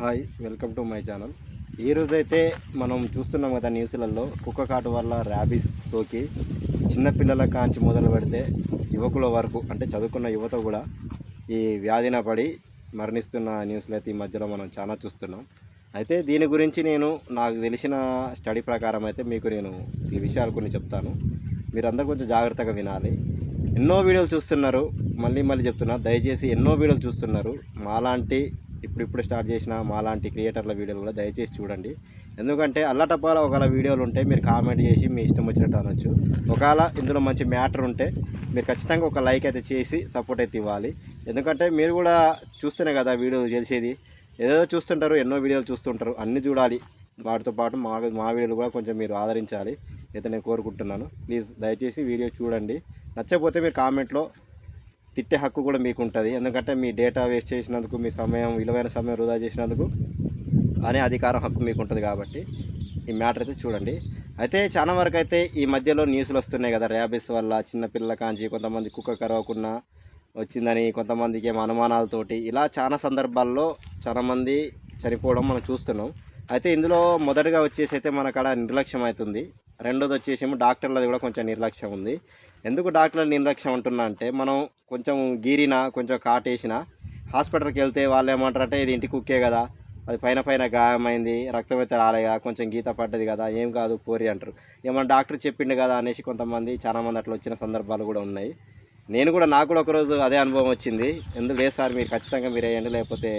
Hi welcome to my channel. ఈరోజైతే మనం చూస్తున్నాం కదా న్యూస్లలో కుక్క కాటు వల్ల ర్యాబీస్ సోకి చిన్నపిల్లల కాంచి మొదలు పెడితే యువకుల వరకు అంటే చదువుకున్న యువత కూడా ఈ వ్యాధిన పడి మరణిస్తున్న న్యూస్లు అయితే ఈ మధ్యలో మనం చాలా చూస్తున్నాం. అయితే దీని గురించి నేను నాకు తెలిసిన స్టడీ ప్రకారం అయితే మీకు నేను ఈ విషయాలు కొన్ని చెప్తాను. మీరందరూ కొంచెం జాగ్రత్తగా వినాలి. ఎన్నో వీడియోలు చూస్తున్నారు మళ్ళీ మళ్ళీ చెప్తున్నా దయచేసి ఎన్నో వీడియోలు చూస్తున్నారు. మాలాంటి ఇప్పుడిప్పుడు స్టార్ట్ చేసిన మాలాంటి క్రియేటర్ల వీడియోలు కూడా దయచేసి చూడండి. ఎందుకంటే అల్లటప్పాల ఒకవేళ వీడియోలు ఉంటే మీరు కామెంట్ చేసి మీ ఇష్టం వచ్చినట్టు అనొచ్చు. ఒకవేళ ఇందులో మంచి మ్యాటర్ ఉంటే మీరు ఖచ్చితంగా ఒక లైక్ అయితే చేసి సపోర్ట్ అయితే ఇవ్వాలి. ఎందుకంటే మీరు కూడా చూస్తేనే కదా వీడియో తెలిసేది. ఏదో చూస్తుంటారు ఎన్నో వీడియోలు చూస్తుంటారు అన్నీ చూడాలి. వాటితో పాటు మా మా వీడియోలు కూడా కొంచెం మీరు ఆదరించాలి. అయితే నేను కోరుకుంటున్నాను. ప్లీజ్ దయచేసి వీడియో చూడండి. నచ్చకపోతే మీరు కామెంట్లో తిట్టే హక్కు కూడా మీకు ఉంటుంది ఎందుకంటే మీ డేటా వేస్ట్ చేసినందుకు మీ సమయం విలువైన సమయం వృధా చేసినందుకు అనే అధికారం హక్కు మీకు ఉంటుంది కాబట్టి ఈ మ్యాటర్ అయితే చూడండి. అయితే చాలా వరకు అయితే ఈ మధ్యలో న్యూస్లు వస్తున్నాయి కదా ర్యాబిస్ వల్ల చిన్నపిల్లల కాంచి కొంతమంది కుక్క కరవకుండా వచ్చిందని కొంతమందికి ఏమో అనుమానాలతోటి ఇలా చాలా సందర్భాల్లో చాలామంది చనిపోవడం మనం చూస్తున్నాం. అయితే ఇందులో మొదటగా వచ్చేసి అయితే మనకాడ నిర్లక్ష్యం అవుతుంది. రెండోది వచ్చేసేమో డాక్టర్లది కూడా కొంచెం నిర్లక్ష్యం ఉంది. ఎందుకు డాక్టర్ల నిర్లక్ష్యం అంటున్నా అంటే మనం కొంచెం గీరినా కొంచెం కాటేసినా హాస్పిటల్కి వెళ్తే వాళ్ళు ఏమంటారంటే ఇది ఇంటి కుక్కే కదా అది పైన పైన గాయమైంది రక్తం అయితే రాలేగా కొంచెం గీత పడ్డది కదా ఏం కాదు పోరి అంటారు. ఏమన్నా డాక్టర్ చెప్పిండు కదా అనేసి కొంతమంది చాలామంది అట్లా వచ్చిన సందర్భాలు కూడా ఉన్నాయి. నేను కూడా నాకు కూడా ఒకరోజు అదే అనుభవం వచ్చింది. ఎందుకు లేదు సార్ మీరు ఖచ్చితంగా మీరు వేయండి లేకపోతే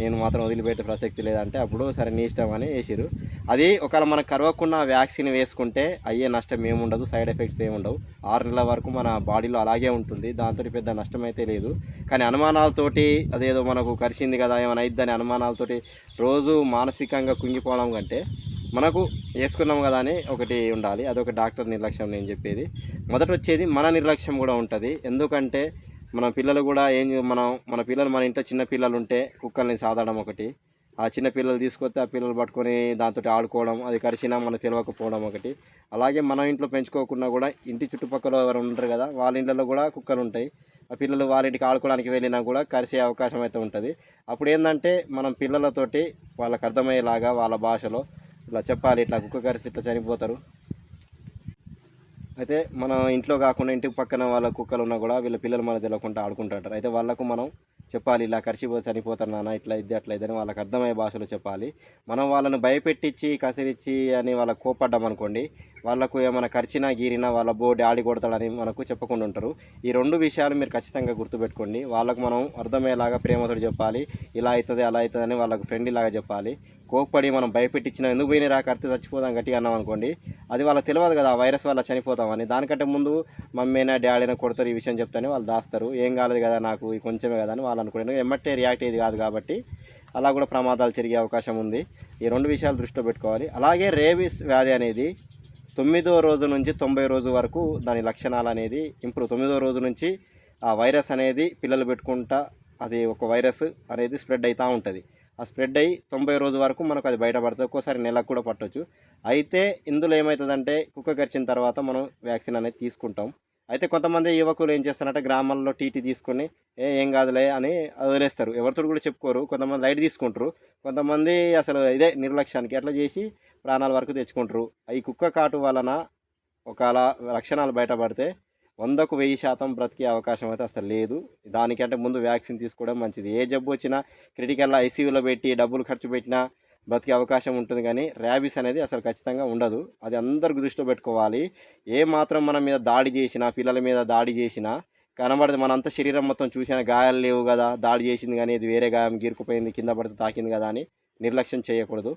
నేను మాత్రం వదిలిపెట్టే ప్రసక్తి లేదంటే అప్పుడు సరే నీ ఇష్టం అని వేసారు అది ఒకవేళ మనకు కరవకుండా వ్యాక్సిన్ వేసుకుంటే అయ్యే నష్టం ఏముండదు సైడ్ ఎఫెక్ట్స్ ఏముండవు. ఆరు నెలల వరకు మన బాడీలో అలాగే ఉంటుంది దాంతో పెద్ద నష్టం అయితే లేదు. కానీ అనుమానాలతోటి అదేదో మనకు కరిచింది కదా ఏమైనా అయిద్దని అనుమానాలతోటి రోజు మానసికంగా కుంగిపోవడం కంటే మనకు వేసుకున్నాం కదా అని ఒకటి ఉండాలి. అదొక డాక్టర్ నిర్లక్ష్యం నేను చెప్పేది. మొదట వచ్చేది మన నిర్లక్ష్యం కూడా ఉంటుంది. ఎందుకంటే మన పిల్లలు కూడా ఏం మనం మన పిల్లలు మన ఇంట్లో చిన్న పిల్లలు ఉంటే కుక్కల్ని సాదడం ఒకటి. ఆ చిన్న పిల్లలు తీసుకొస్తే ఆ పిల్లలు పట్టుకొని దాంతో ఆడుకోవడం అది కరిచినా మనకు తెలియకపోవడం ఒకటి. అలాగే మన ఇంట్లో పెంచుకోకుండా కూడా ఇంటి చుట్టుపక్కల ఎవరు ఉంటారు కదా వాళ్ళ ఇంట్లో కూడా కుక్కలు ఉంటాయి ఆ పిల్లలు వాళ్ళ ఇంటికి ఆడుకోవడానికి వెళ్ళినా కూడా కరిసే అవకాశం అయితే ఉంటుంది. అప్పుడు ఏంటంటే మనం పిల్లలతోటి వాళ్ళకి అర్థమయ్యేలాగా వాళ్ళ భాషలో ఇట్లా చెప్పాలి ఇట్లా కుక్క కరిసి ఇట్లా చనిపోతారు. అయితే మన ఇంట్లో కాకుండా ఇంటి పక్కన వాళ్ళ కుక్కలు ఉన్నా కూడా వీళ్ళ పిల్లలు మనకు తెలియకుండా ఆడుకుంటుంటారు అయితే వాళ్ళకు మనం చెప్పాలి ఇలా కరిచిపో చనిపోతారు నాన్న ఇట్లా ఇది అట్లా ఇదని వాళ్ళకి అర్థమయ్యే భాషలో చెప్పాలి. మనం వాళ్ళని భయపెట్టించి కసిరిచ్చి అని వాళ్ళకి కోపడ్డాం అనుకోండి వాళ్ళకు ఏమైనా కరిచినా గీరినా వాళ్ళ బో డాడీ కొడతాడని మనకు చెప్పకుండా ఉంటారు. ఈ రెండు విషయాలు మీరు ఖచ్చితంగా గుర్తుపెట్టుకోండి. వాళ్ళకు మనం అర్థమయ్యేలాగా ప్రేమతో చెప్పాలి ఇలా అవుతుంది అలా అవుతుంది అని వాళ్ళకు ఫ్రెండ్లీ లాగా చెప్పాలి. కోప్పడి మనం భయపెట్టించిన ఎందుకు పోయిన రా కడితే చచ్చిపోదాం గట్టిగా అన్నాం అనుకోండి అది వాళ్ళకి తెలియదు కదా ఆ వైరస్ వల్ల చనిపోతామని. దానికంటే ముందు మమ్మీనా డాడీనా కొడతారు ఈ విషయం చెప్తానే వాళ్ళు దాస్తారు. ఏం కాలేదు కదా నాకు ఈ కొంచెమే కదా అని వాళ్ళు అనుకునే ఎమ్మటే రియాక్ట్ అయ్యేది కాదు కాబట్టి అలా కూడా ప్రమాదాలు జరిగే అవకాశం ఉంది. ఈ రెండు విషయాలు దృష్టిలో పెట్టుకోవాలి. అలాగే రేబీస్ వ్యాధి అనేది తొమ్మిదో రోజు నుంచి తొంభై రోజు వరకు దాని లక్షణాలు అనేది ఇంప్రూవ్. తొమ్మిదో రోజు నుంచి ఆ వైరస్ అనేది పిల్లలు పెట్టుకుంటా అది ఒక వైరస్ అనేది స్ప్రెడ్ అవుతూ ఉంటుంది. ఆ స్ప్రెడ్ అయ్యి తొంభై రోజు వరకు మనకు అది బయటపడుతుంది. ఒక్కోసారి నెలకు కూడా పట్టవచ్చు అయితే ఇందులో ఏమవుతుందంటే కుక్క కరిచిన తర్వాత మనం వ్యాక్సిన్ అనేది తీసుకుంటాం. అయితే కొంతమంది యువకులు ఏం చేస్తారంటే గ్రామాల్లో టీటీ తీసుకొని ఏ ఏం కాదులే అని వదిలేస్తారు. ఎవరితో కూడా చెప్పుకోరు. కొంతమంది లైట్ తీసుకుంటారు. కొంతమంది అసలు ఇదే నిర్లక్ష్యానికి అట్లా చేసి ప్రాణాల వరకు తెచ్చుకుంటారు. ఈ కుక్క కాటు వలన ఒకవేళ లక్షణాలు బయటపడితే వందకు వెయ్యి శాతం బ్రతికే అవకాశం అయితే అసలు లేదు. దానికంటే ముందు వ్యాక్సిన్ తీసుకోవడం మంచిది. ఏ జబ్బు వచ్చినా క్రిటికల్ ఐసీయూలో పెట్టి డబ్బులు ఖర్చు పెట్టినా బ్రతికే అవకాశం ఉంటుంది కానీ ర్యాబీస్ అనేది అసలు ఖచ్చితంగా ఉండదు. అది అందరికి దృష్టిలో పెట్టుకోవాలి. ఏ మాత్రం మన మీద దాడి చేసినా పిల్లల మీద దాడి చేసినా కనబడితే మనంతా శరీరం మొత్తం చూసినా గాయాలు లేవు కదా దాడి చేసింది కానీ ఇది వేరే గాయం గీరుకుపోయింది కింద పడితే తాకింది కదా అని నిర్లక్ష్యం చేయకూడదు.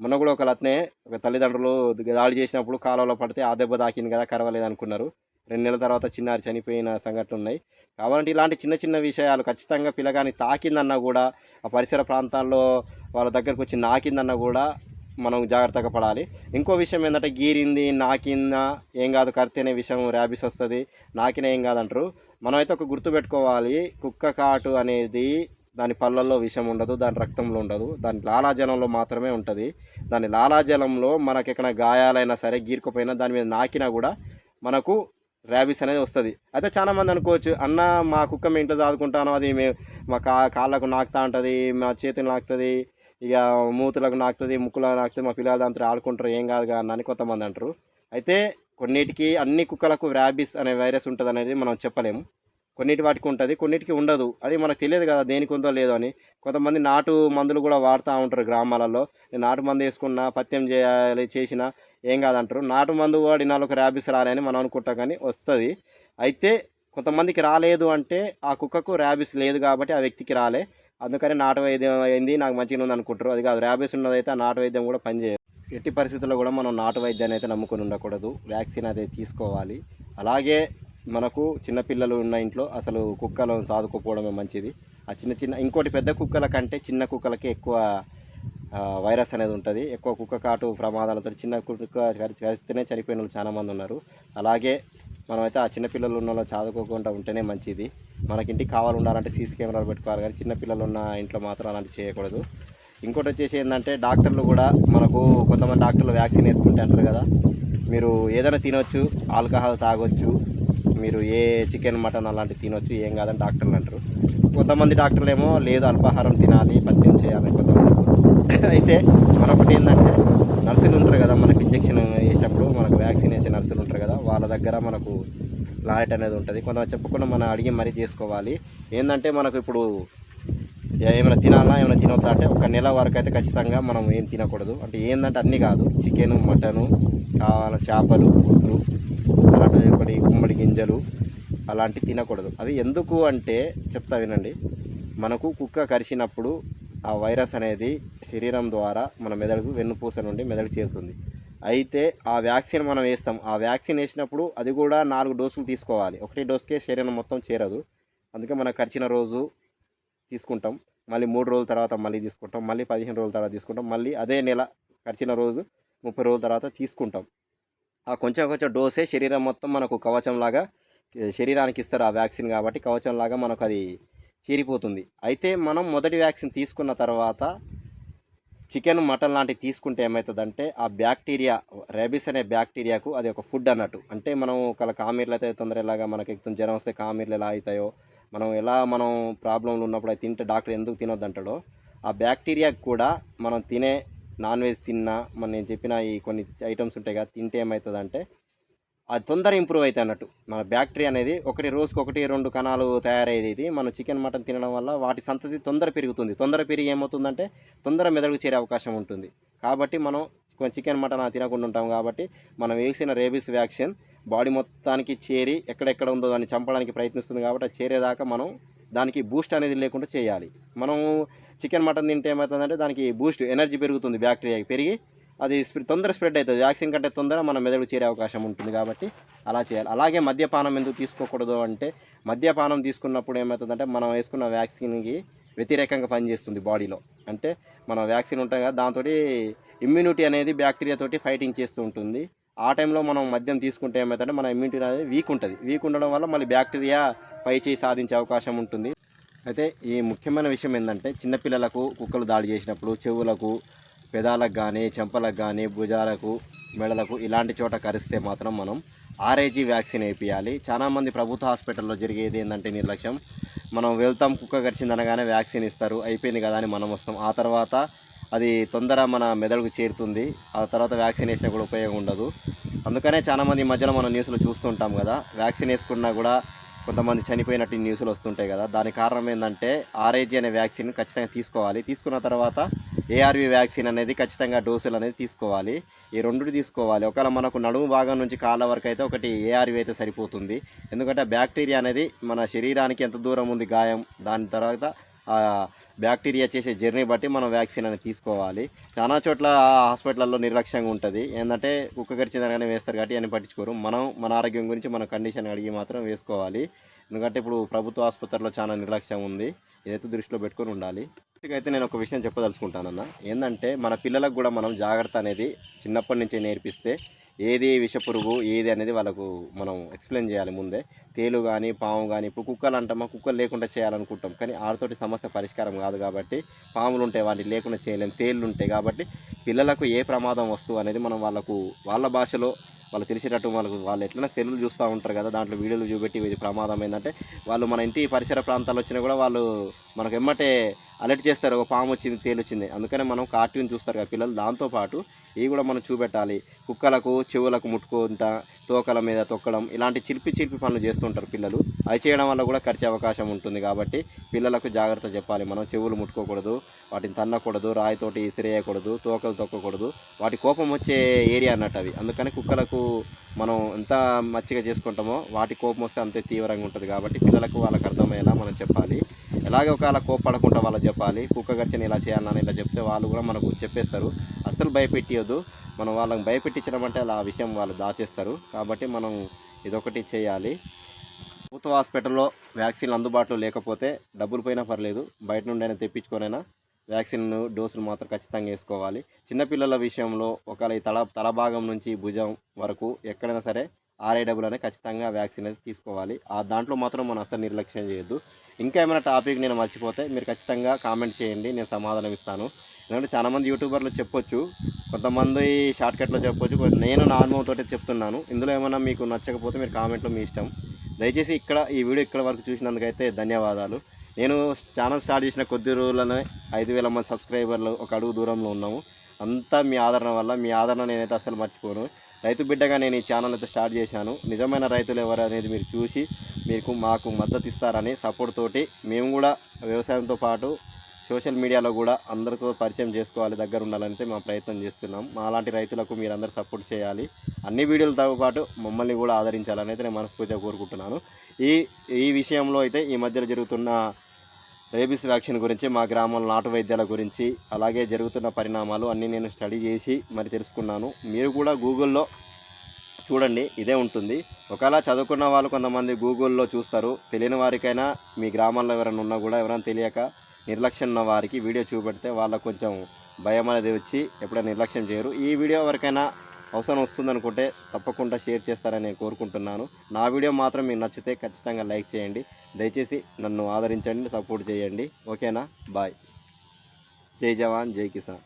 మొన్న కూడా ఒక అతనే ఒక తల్లిదండ్రులు దాడి చేసినప్పుడు కాలువలో పడితే ఆ దెబ్బ తాకింది కదా కరవలేదు అనుకున్నారు రెండు నెలల తర్వాత చిన్నారి చనిపోయిన సంఘటనలు ఉన్నాయి. కాబట్టి ఇలాంటి చిన్న చిన్న విషయాలు ఖచ్చితంగా పిల్లగాని తాకిందన్నా కూడా ఆ పరిసర ప్రాంతాల్లో వాళ్ళ దగ్గరకు వచ్చి నాకిందన్నా కూడా మనం జాగ్రత్తగా పడాలి. ఇంకో విషయం ఏంటంటే గీరింది నాకిందా ఏం కాదు కరితేనే విషయం ర్యాబిస్ వస్తుంది నాకినా ఏం కాదంటారు. మనమైతే ఒక గుర్తుపెట్టుకోవాలి కుక్క కాటు అనేది దాని పళ్ళల్లో విషం ఉండదు దాని రక్తంలో ఉండదు దాని లాలాజలంలో మాత్రమే ఉంటుంది. దాని లాలాజలంలో మనకి ఎక్కడ గాయాలైనా సరే గీరుకుపోయినా దాని మీద నాకినా కూడా మనకు ర్యాబిస్ అనేది వస్తుంది. అయితే చాలా మంది అనుకోవచ్చు అన్న మా కుక్క మేము ఇంట్లో చదువుకుంటాను అది మేము మా కా కాళ్ళకు నాకుతా ఉంటుంది మా చేతులు నాకుతుంది ఇక మూతులకు నాకుతుంది ముక్కులకు నాకుతుంది మా పిల్లలు దాంతో ఆడుకుంటారు ఏం కాదు కానీ అని కొంతమంది అంటారు. అయితే కొన్నిటికి అన్ని కుక్కలకు ర్యాబిస్ అనే వైరస్ ఉంటుంది అనేది మనం చెప్పలేము. కొన్నిటి వాటికి ఉంటుంది కొన్నిటికి ఉండదు. అది మనకు తెలియదు కదా దేనికి ఉందో లేదో అని. కొంతమంది నాటు మందులు కూడా వాడుతూ ఉంటారు గ్రామాలలో. నేను నాటు మందు వేసుకున్నా పత్యం చేయాలి చేసినా ఏం కాదంటారు. నాటు మందు వాడిన వాళ్ళకి ర్యాబిస్ రాలని మనం అనుకుంటాం కానీ వస్తుంది. అయితే కొంతమందికి రాలేదు అంటే ఆ కుక్కకు ర్యాబిస్ లేదు కాబట్టి ఆ వ్యక్తికి రాలే. అందుకని నాటు వైద్యం అయింది నాకు మంచిగా ఉంది అనుకుంటారు. అది కాదు ర్యాబిస్ ఉన్నదైతే ఆ నాటు వైద్యం కూడా పనిచేయదు ఎట్టి పరిస్థితుల్లో కూడా మనం నాటు వైద్యాన్ని అయితే నమ్ముకొని ఉండకూడదు. వ్యాక్సిన్ అయితే తీసుకోవాలి. అలాగే మనకు చిన్నపిల్లలు ఉన్న ఇంట్లో అసలు కుక్కలను సాదుకోపోవడమే మంచిది. ఆ చిన్న చిన్న ఇంకోటి పెద్ద కుక్కల కంటే చిన్న కుక్కలకి ఎక్కువ వైరస్ అనేది ఉంటుంది. ఎక్కువ కుక్క కాటు ప్రమాదాలతో చిన్న కుక్క కరి- కరిస్తేనే చనిపోయిన వాళ్ళు చాలామంది ఉన్నారు. అలాగే మనమైతే ఆ చిన్నపిల్లలు ఉన్న వాళ్ళు చదువుకోకుండా ఉంటేనే మంచిది. మనకి ఇంటికి కావాలి ఉండాలంటే సీసీ కెమెరాలు పెట్టుకోవాలి కానీ చిన్నపిల్లలు ఉన్న ఇంట్లో మాత్రం అలాంటివి చేయకూడదు. ఇంకోటి వచ్చేసి ఏంటంటే డాక్టర్లు కూడా మనకు కొంతమంది డాక్టర్లు వ్యాక్సిన్ వేసుకుంటే అంటారు కదా. మీరు ఏదైనా తినొచ్చు ఆల్కహాల్ తాగొచ్చు మీరు ఏ చికెన్ మటన్ అలాంటివి తినొచ్చు ఏం కాదని డాక్టర్లు అంటారు. కొంతమంది డాక్టర్లు ఏమో లేదు అల్పాహారం తినాలి పద్యం చేయాలి కొంతమంది అయితే మనొకటి ఏంటంటే నర్సులు ఉంటారు కదా మనకి ఇంజక్షన్ వేసినప్పుడు మనకు వ్యాక్సిన్ వేసే నర్సులు ఉంటారు కదా వాళ్ళ దగ్గర మనకు లారెట్ అనేది ఉంటుంది. కొంతమంది చెప్పకుండా మనం అడిగి మరీ చేసుకోవాలి. ఏంటంటే మనకు ఇప్పుడు ఏమైనా తినాలా ఏమైనా తినొద్దా అంటే ఒక నెల వరకు అయితే ఖచ్చితంగా మనం ఏం తినకూడదు. అంటే ఏంటంటే అన్నీ కాదు. చికెన్ మటను కావాల చేపలు గుడ్లు అలాంటి కొన్ని గుమ్మడి గింజలు అలాంటివి తినకూడదు. అవి ఎందుకు అంటే చెప్తా వినండి. మనకు కుక్క కరిచినప్పుడు ఆ వైరస్ అనేది శరీరం ద్వారా మన మెదడుకు వెన్నుపూస నుండి మెదడు చేరుతుంది. అయితే ఆ వ్యాక్సిన్ మనం వేస్తాం. ఆ వ్యాక్సిన్ వేసినప్పుడు అది కూడా నాలుగు డోసులు తీసుకోవాలి. ఒకటి డోస్కే శరీరం మొత్తం చేరదు. అందుకే మనం కరిచిన రోజు తీసుకుంటాం. మళ్ళీ మూడు రోజుల తర్వాత మళ్ళీ తీసుకుంటాం. మళ్ళీ పదిహేను రోజుల తర్వాత తీసుకుంటాం. మళ్ళీ అదే నెల ఖర్చిన రోజు ముప్పై రోజుల తర్వాత తీసుకుంటాం. ఆ కొంచెం కొంచెం డోసే శరీరం మొత్తం మనకు కవచంలాగా శరీరానికి ఇస్తారు ఆ వ్యాక్సిన్ కాబట్టి కవచంలాగా మనకు అది చేరిపోతుంది. అయితే మనం మొదటి వ్యాక్సిన్ తీసుకున్న తర్వాత చికెన్ మటన్ లాంటివి తీసుకుంటే ఏమవుతుందంటే ఆ బ్యాక్టీరియా రేబిస్ అనే బ్యాక్టీరియాకు అది ఒక ఫుడ్ అన్నట్టు. అంటే మనం ఒకళ్ళ కామీర్లు అయితే తొందర ఎలాగా మనకి జ్వరం వస్తే కామీర్లు ఎలా అవుతాయో మనం ఎలా మనం ప్రాబ్లంలు ఉన్నప్పుడు అది తింటే డాక్టర్ ఎందుకు తినొద్దంటాడో ఆ బ్యాక్టీరియాకి కూడా మనం తినే నాన్ వెజ్ తిన్నా మన నేను చెప్పిన ఈ కొన్ని ఐటమ్స్ ఉంటాయి కదా తింటే ఏమవుతుందంటే అది తొందర ఇంప్రూవ్ అవుతాయి అన్నట్టు. మన బ్యాక్టీరియా అనేది ఒకటి రోజుకి ఒకటి రెండు కణాలు తయారయ్యేది ఇది. మనం చికెన్ మటన్ తినడం వల్ల వాటి సంతతి తొందర పెరుగుతుంది. తొందర పెరిగి ఏమవుతుందంటే తొందర మెదడుకు చేరే అవకాశం ఉంటుంది. కాబట్టి మనం కొంచెం చికెన్ మటన్ తినకుండా ఉంటాం కాబట్టి మనం వేసిన రేబీస్ వ్యాక్సిన్ బాడీ మొత్తానికి చేరి ఎక్కడెక్కడ ఉందో దాన్ని చంపడానికి ప్రయత్నిస్తుంది కాబట్టి చేరేదాకా మనం దానికి బూస్ట్ అనేది లేకుండా చేయాలి. మనం చికెన్ మటన్ తింటే ఏమవుతుందంటే దానికి బూస్ట్ ఎనర్జీ పెరుగుతుంది బ్యాక్టీరియాకి పెరిగి. అది తొందర స్ప్రెడ్ అవుతుంది. వ్యాక్సిన్ కంటే తొందర మన మెదడు చేరే అవకాశం ఉంటుంది కాబట్టి అలా చేయాలి. అలాగే మద్యపానం ఎందుకు తీసుకోకూడదు అంటే మద్యపానం తీసుకున్నప్పుడు ఏమవుతుందంటే మనం వేసుకున్న వ్యాక్సిన్కి వ్యతిరేకంగా పనిచేస్తుంది బాడీలో. అంటే మన వ్యాక్సిన్ ఉంటాం కదా దాంతో ఇమ్యూనిటీ అనేది బ్యాక్టీరియా తోటి ఫైటింగ్ చేస్తూ ఉంటుంది. ఆ టైంలో మనం మద్యం తీసుకుంటే ఏమవుతుందంటే మన ఇమ్యూనిటీ అనేది వీక్ ఉంటుంది. వీక్ ఉండడం వల్ల మళ్ళీ బ్యాక్టీరియా పై చేయి సాధించే అవకాశం ఉంటుంది. అయితే ఈ ముఖ్యమైన విషయం ఏంటంటే చిన్నపిల్లలకు కుక్కలు దాడి చేసినప్పుడు చెవులకు పెదాలకు కానీ చెంపలకు కానీ భుజాలకు మెడలకు ఇలాంటి చోట కరిస్తే మాత్రం మనం ఆర్ఐజీ వ్యాక్సిన్ వేయించాలి చాలామంది ప్రభుత్వ హాస్పిటల్లో జరిగేది ఏంటంటే నిర్లక్ష్యం. మనం వెళ్తాం కుక్క కరిచిందనగానే వ్యాక్సిన్ ఇస్తారు అయిపోయింది కదా అని మనం వస్తాం. ఆ తర్వాత అది తొందర మన మెదడుకు చేరుతుంది. ఆ తర్వాత వ్యాక్సినేషన్ కూడా ఉపయోగం ఉండదు. అందుకనే చాలామంది ఈ మధ్యలో మనం న్యూస్లో చూస్తుంటాం కదా వ్యాక్సిన్ వేసుకున్నా కూడా కొంతమంది చనిపోయినట్టు న్యూస్లు వస్తుంటాయి కదా. దానికి కారణం ఏంటంటే ఆర్ఏజీ అనే వ్యాక్సిన్ ఖచ్చితంగా తీసుకోవాలి. తీసుకున్న తర్వాత ఏఆర్వి వ్యాక్సిన్ అనేది ఖచ్చితంగా డోసులు అనేది తీసుకోవాలి. ఈ రెండు తీసుకోవాలి. ఒకవేళ మనకు నడుము భాగం నుంచి కాళ్ళ వరకు అయితే ఒకటి ఏఆర్వి అయితే సరిపోతుంది. ఎందుకంటే బ్యాక్టీరియా అనేది మన శరీరానికి ఎంత దూరం ఉంది గాయం దాని తర్వాత బ్యాక్టీరియా చేసే జర్నీ బట్టి మనం వ్యాక్సిన్ అనేది తీసుకోవాలి. చాలా చోట్ల హాస్పిటల్లో నిర్లక్ష్యంగా ఉంటుంది. ఏంటంటే కుక్క కరిచిందనగానే వేస్తారు కాబట్టి అని పట్టించుకోరు. మనం మన ఆరోగ్యం గురించి మన కండిషన్ అడిగి మాత్రం వేసుకోవాలి. ఎందుకంటే ఇప్పుడు ప్రభుత్వ ఆసుపత్రిలో చాలా నిర్లక్ష్యం ఉంది. ఇదైతే దృష్టిలో పెట్టుకొని ఉండాలి. అయితే నేను ఒక విషయం చెప్పదలుచుకుంటానన్న. ఏంటంటే మన పిల్లలకు కూడా మనం జాగ్రత్త అనేది చిన్నప్పటి నుంచే నేర్పిస్తే ఏది విషపురుగు ఏది అనేది వాళ్ళకు మనం ఎక్స్ప్లెయిన్ చేయాలి ముందే. తేలు కానీ పాము కానీ ఇప్పుడు కుక్కలు అంటామా? కుక్కలు లేకుండా చేయాలనుకుంటాం. కానీ ఆడతోటి సమస్య పరిష్కారం కాదు కాబట్టి పాములు ఉంటాయి వాటిని లేకుండా చేయలేం తేళ్ళు ఉంటాయి కాబట్టి పిల్లలకు ఏ ప్రమాదం వస్తువు అనేది మనం వాళ్ళకు వాళ్ళ భాషలో వాళ్ళు తెలిసేటట్టు వాళ్ళకు వాళ్ళు ఎట్లైనా సెల్లు చూస్తూ ఉంటారు కదా దాంట్లో వీడియోలు చూపెట్టి ఇది ప్రమాదం ఏంటంటే వాళ్ళు మన ఇంటి పరిసర ప్రాంతాలు వచ్చినా కూడా వాళ్ళు మనకు ఎమ్మటే అలర్ట్ చేస్తారు ఒక పాము వచ్చింది తేలు వచ్చింది. అందుకనే మనం కార్టూన్ చూస్తారు కదా పిల్లలు దాంతోపాటు ఇవి కూడా మనం చూపెట్టాలి. కుక్కలకు చెవులకు ముట్టుకుంటా తోకల మీద తొక్కడం ఇలాంటి చిలిపి చిలిపి పనులు చేస్తుంటారు పిల్లలు. అవి చేయడం వల్ల కూడా ఖర్చు అవకాశం ఉంటుంది కాబట్టి పిల్లలకు జాగ్రత్త చెప్పాలి. మనం చెవులు ముట్టుకోకూడదు వాటిని తన్నకూడదు రాయితోటి ఇసిరేయకూడదు తోకలు తొక్కకూడదు వాటి కోపం వచ్చే ఏరియా అన్నట్టు అవి. అందుకని కుక్కలకు మనం ఎంత మచ్చిగా చేసుకుంటామో వాటి కోపం వస్తే అంతే తీవ్రంగా ఉంటుంది. కాబట్టి పిల్లలకు వాళ్ళకి అర్థమయ్యేలా మనం చెప్పాలి. ఎలాగే ఒకవేళ కోపడకుండా వాళ్ళకి చెప్పాలి. కుక్క గచ్చని ఇలా చేయాలని ఇలా చెప్తే వాళ్ళు కూడా మనకు చెప్పేస్తారు. అస్సలు భయపెట్టియొద్దు. మనం వాళ్ళని భయపెట్టించడం అంటే అలా ఆ విషయం వాళ్ళు దాచేస్తారు. కాబట్టి మనం ఇదొకటి చేయాలి. ప్రభుత్వ హాస్పిటల్లో వ్యాక్సిన్లు అందుబాటులో లేకపోతే డబ్బులు పోయినా పర్లేదు. బయట నుండి అయినా తెప్పించుకొనైనా వ్యాక్సిన్ డోసులు మాత్రం ఖచ్చితంగా వేసుకోవాలి. చిన్నపిల్లల విషయంలో ఒకవేళ ఈ తల తల భాగం నుంచి భుజం వరకు ఎక్కడైనా సరే ఆర్ఐ అనే అనేది ఖచ్చితంగా వ్యాక్సిన్ అయితే తీసుకోవాలి. ఆ దాంట్లో మాత్రం మనం అసలు నిర్లక్ష్యం చేయొద్దు. ఇంకా ఏమైనా టాపిక్ నేను మర్చిపోతే మీరు ఖచ్చితంగా కామెంట్ చేయండి. నేను సమాధానం ఇస్తాను. ఎందుకంటే చాలామంది యూట్యూబర్లు చెప్పొచ్చు కొంతమంది షార్ట్కట్లో చెప్పొచ్చు నేను నా అనుభవంతో చెప్తున్నాను. ఇందులో ఏమైనా మీకు నచ్చకపోతే మీరు కామెంట్లో మీ ఇష్టం. దయచేసి ఇక్కడ ఈ వీడియో ఇక్కడ వరకు చూసినందుకైతే ధన్యవాదాలు. నేను ఛానల్ స్టార్ట్ చేసిన కొద్ది రోజుల్లోనే ఐదు వేల మంది సబ్స్క్రైబర్లు ఒక అడుగు దూరంలో ఉన్నాము. అంతా మీ ఆదరణ వల్ల మీ ఆదరణ నేనైతే అసలు మర్చిపోను. రైతు బిడ్డగా నేను ఈ ఛానల్ అయితే స్టార్ట్ చేశాను. నిజమైన రైతులు ఎవరు అనేది మీరు చూసి మీకు మాకు మద్దతు ఇస్తారని సపోర్ట్ తోటి మేము కూడా వ్యవసాయంతో పాటు సోషల్ మీడియాలో కూడా అందరితో పరిచయం చేసుకోవాలి దగ్గర ఉండాలంటే మా ప్రయత్నం చేస్తున్నాం. మాలాంటి రైతులకు మీరందరూ సపోర్ట్ చేయాలి. అన్ని వీడియోలతో పాటు మమ్మల్ని కూడా ఆదరించాలని అయితే నేను మనస్ఫూర్తిగా కోరుకుంటున్నాను. ఈ ఈ విషయంలో అయితే ఈ మధ్యలో జరుగుతున్న రేబీస్ వ్యాక్సిన్ గురించి మా గ్రామంలో నాటు వైద్యాల గురించి అలాగే జరుగుతున్న పరిణామాలు అన్నీ నేను స్టడీ చేసి మరి తెలుసుకున్నాను. మీరు కూడా గూగుల్లో చూడండి ఇదే ఉంటుంది. ఒకవేళ చదువుకున్న వాళ్ళు కొంతమంది గూగుల్లో చూస్తారు. తెలియని వారికైనా మీ గ్రామంలో ఎవరైనా ఉన్నా కూడా ఎవరైనా తెలియక నిర్లక్ష్యం ఉన్న వారికి వీడియో చూపెడితే వాళ్ళకు కొంచెం భయం అనేది వచ్చి ఎప్పుడైనా నిర్లక్ష్యం చేయరు. ఈ వీడియో ఎవరికైనా అవసరం వస్తుందనుకుంటే తప్పకుండా షేర్ చేస్తారని నేను కోరుకుంటున్నాను. నా వీడియో మాత్రం మీకు నచ్చితే ఖచ్చితంగా లైక్ చేయండి. దయచేసి నన్ను ఆదరించండి సపోర్ట్ చేయండి. ఓకేనా? బాయ్. జై జవాన్ జై కిసాన్.